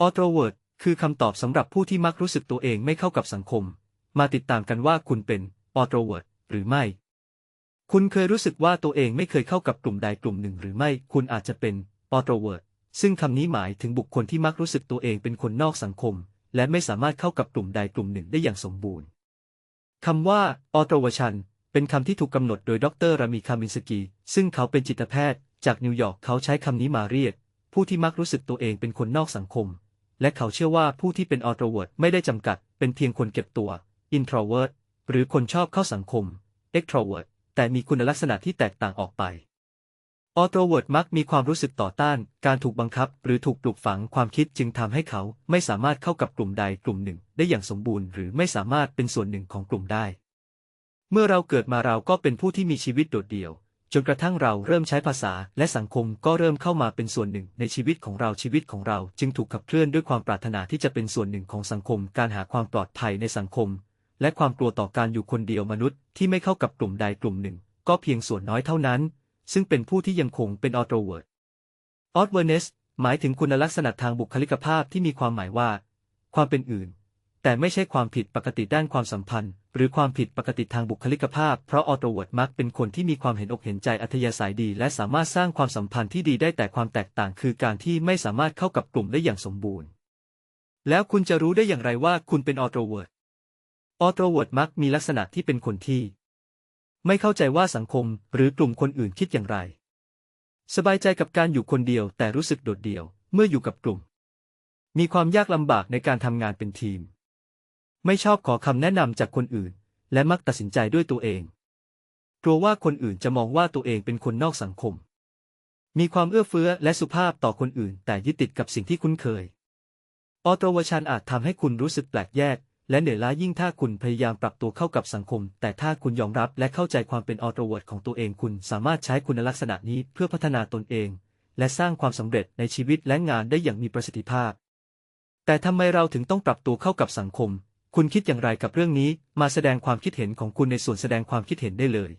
ออโตเวิร์ดคือคำตอบสำหรับผู้ที่มักรู้สึกตัวเองไม่เข้ากับสังคม มาติดตามกันว่าคุณเป็นออโตเวิร์ดหรือไม่ คุณเคยรู้สึกว่าตัวเองไม่เคยเข้ากับกลุ่มใดกลุ่มหนึ่งหรือไม่ คุณอาจจะเป็นออโตเวิร์ดซึ่งคำนี้หมายถึงบุคคลที่มักรู้สึกตัวเองเป็นคนนอกสังคม และไม่สามารถเข้ากับกลุ่มใดกลุ่มหนึ่งได้อย่างสมบูรณ์คำว่าออโตรวชันเป็นคำที่ถูกกำหนดโดยดรรามีคามินสกี ซึ่งเขาเป็นจิตแพทย์ จากนิวยอร์กเขาใช้คำนี้มาเรียก ผู้ที่มักรู้สึกตัวเองเป็นคนนอกสังคม และเขาเชื่อว่าผู้ที่เป็นออโตรเวิร์ดไม่ได้จำกัด เป็นเพียงคนเก็บตัว introvert หรือคนชอบเข้าสังคม extrovert แต่มีคุณลักษณะที่แตกต่างออกไปออโตรเวิร์ดมักมีความรู้สึกต่อต้าน การถูกบังคับ หรือถูกปลูกฝังความคิดจึงทำให้เขาไม่สามารถเข้ากับกลุ่มใดกลุ่มหนึ่ง ได้อย่างสมบูรณ์หรือไม่สามารถเป็นส่วนหนึ่งของกลุ่มได้ เมื่อเราเกิดมาเราก็เป็นผู้ที่มีชีวิตโดดเดี่ยว จนกระทั่งเราเริ่มใช้ภาษาและสังคมก็เริ่มเข้ามาเป็นส่วนหนึ่งในชีวิตของเราชีวิตของเราจึงถูกขับเคลื่อนด้วยความปรารถนาที่จะเป็นส่วนหนึ่งของสังคม การหาความปลอดภัยในสังคม และความกลัวต่อการอยู่คนเดียวมนุษย์ที่ไม่เข้ากับกลุ่มใดกลุ่มหนึ่ง ก็เพียงส่วนน้อยเท่านั้น ซึ่งเป็นผู้ที่ยังคงเป็นออโตรเวิร์ดออตเวอร์เนสหมายถึงคุณลักษณะทางบุคลิกภาพที่มีความหมายว่า ความเป็นอื่น แต่ไม่ใช่ความผิดปกติด้านความสัมพันธ์ หรือความผิดปกติทางบุคลิกภาพ เพราะออโตรเวิร์ดมักเป็นคนที่มีความเห็นอกเห็นใจอัธยาศัยดี และสามารถสร้างความสัมพันธ์ที่ดีได้แต่ความแตกต่างคือการที่ไม่สามารถเข้ากับกลุ่มได้อย่างสมบูรณ์ แล้วคุณจะรู้ได้อย่างไรว่าคุณเป็นออโตรเวิร์ดออโตรเวิร์ดมักมีลักษณะที่เป็นคนที่ ไม่เข้าใจว่าสังคมหรือกลุ่มคนอื่นคิดอย่างไร สบายใจกับการอยู่คนเดียวแต่รู้สึกโดดเดี่ยว เมื่ออยู่กับกลุ่ม มีความยากลำบากในการทำงานเป็นทีม ไม่ชอบขอคำแนะนำจากคนอื่น และมักตัดสินใจด้วยตัวเอง กลัวว่าคนอื่นจะมองว่าตัวเองเป็นคนนอกสังคม มีความเอื้อเฟื้อและสุภาพต่อคนอื่น แต่ยึดติดกับสิ่งที่คุ้นเคย ออโตวชันอาจทำให้คุณรู้สึกแปลกแยก และเหนื่อยล้ายิ่งถ้าคุณพยายามปรับตัวเข้ากับสังคม แต่ถ้าคุณยอมรับและเข้าใจความเป็นออโตเวิร์ดของตัวเองคุณสามารถใช้คุณลักษณะนี้เพื่อพัฒนาตนเอง และสร้างความสำเร็จในชีวิตและงานได้อย่างมีประสิทธิภาพ แต่ทำไมเราถึงต้องปรับตัวเข้ากับสังคม คุณคิดอย่างไรกับเรื่องนี้ มาแสดงความคิดเห็นของคุณในส่วนแสดงความคิดเห็นได้เลย